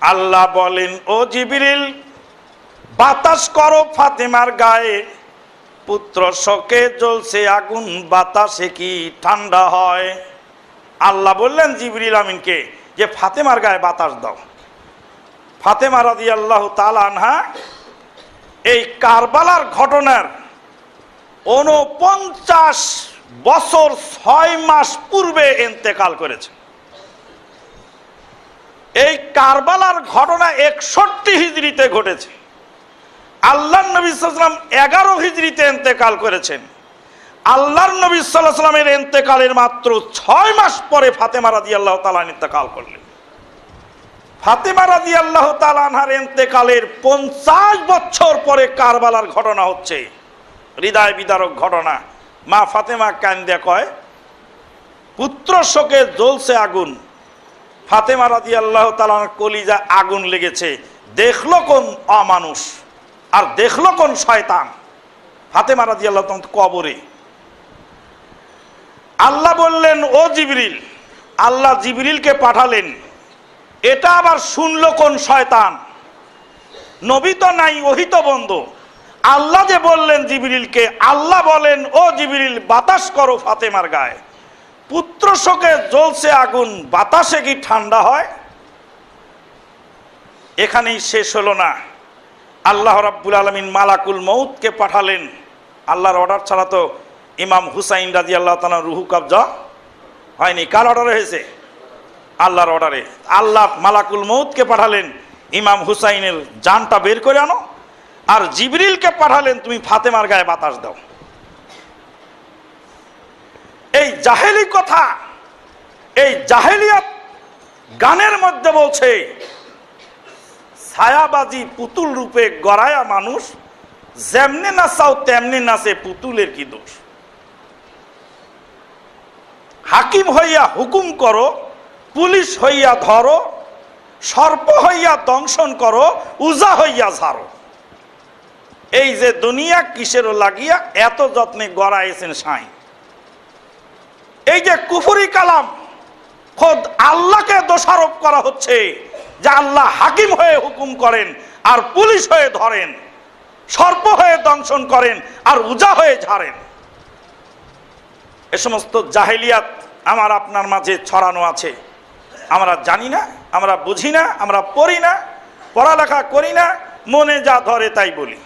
আল্লাহ বলেন, ও জিবিরিল, বাতাস করো ফাতেমার গায়ে। পুত্র শোকে জ্বলছে আগুন, বাতাসে কি ঠান্ডা হয়? আল্লাহ বললেন, জিবরিল আমিনকে, যে ফাতেমার গায়ে বাতাস দাও। ফাতেমা রাদি আল্লাহ আনহা, এই কারবালার ঘটনার উনপঞ্চাশ বছর ছয় মাস পূর্বে এন্তেকাল করেছে। এই কারবালার ঘটনা একষট্টি হিজড়িতে ঘটেছে। আল্লাহ নবী সাল্লাম এগারো হিজড়িতে এন্তেকাল করেছেন। আল্লাহর নবী সাল্লাহ সাল্লামের এন্তেকালের মাত্র ছয় মাস পরে ফাতেমা রাদি আল্লাহ তালান ইন্তেকাল করলেন। ফাতেমা রাদি আল্লাহ তালানহার এন্তেকালের পঞ্চাশ বছর পরে কারবালার ঘটনা হচ্ছে। হৃদয় বিদারক ঘটনা। মা ফাতেমা কান্দে কয়, পুত্র শোকে জ্বলছে আগুন ফাতেমা রাদি আল্লাহ তালার কলিজা আগুন লেগেছে। দেখল কোন অমানুষ? আর দেখল কোন শয়তান? ফাতেমা রাদি আল্লাহ কবরে। আল্লাহ বললেন, ও জিবরিল, আল্লাহ জিবরিলকে পাঠালেন। এটা আবার শুনলো কোন শয়তান? নবী তো নাই ওহিত বন্ধ। আল্লাহ যে বললেন জিবরিলকে, আল্লাহ বলেন, ও জিবরিল, বাতাস করো ফাতেমার গায়ে। পুত্র শোকে জ্বলছে আগুন, বাতাসে কি ঠান্ডা হয়? এখানেই শেষ হলো না। আল্লাহ রাব্বুল আলমিন মালাকুল মৌতকে পাঠালেন। আল্লাহর অর্ডার ছাড়া তো ইমাম হুসাইন রাজি আল্লাহ তালা রুহু কবজা হয়নি। কার অর্ডারে হয়েছে? আল্লাহর অর্ডারে। আল্লাহ মালাকুল মৌতকে পাঠালেন। ইমাম হুসাইনের জানটা বের করে আনো। আর জিবরিলকে পাঠালেন, তুমি ফাতেমার গায়ে বাতাস দাও। এই জাহেলি কথা, এই জাহেলিয়াত গানের মধ্যে বলছে, ছায়াবাজি পুতুল রূপে গড়ায়া মানুষ, যেমনি নাচাও তেমনি নাচে পুতুলের কি দোষ? হাকিম হইয়া হুকুম করো, পুলিশ হইয়া ধরো, সর্প হইয়া দংশন করো, উজা হইয়া ঝাড়ো। এই যে দুনিয়া কিসের লাগিয়া এত যত্নে গড়াইছেন সাঁই এই যে কুফুরি কালাম, খোদ আল্লাহকে দোষারোপ করা হচ্ছে যে আল্লাহ হাকিম হয়ে হুকুম করেন আর পুলিশ হয়ে ধরেন, সর্প হয়ে দংশন করেন আর উজা হয়ে ঝাড়েন। এ সমস্ত জাহেলিয়াত আমার আপনার মাঝে ছড়ানো আছে। আমরা জানি না, আমরা বুঝি না, আমরা পড়ি না, পড়ালেখা করি না, মনে যা ধরে তাই বলি।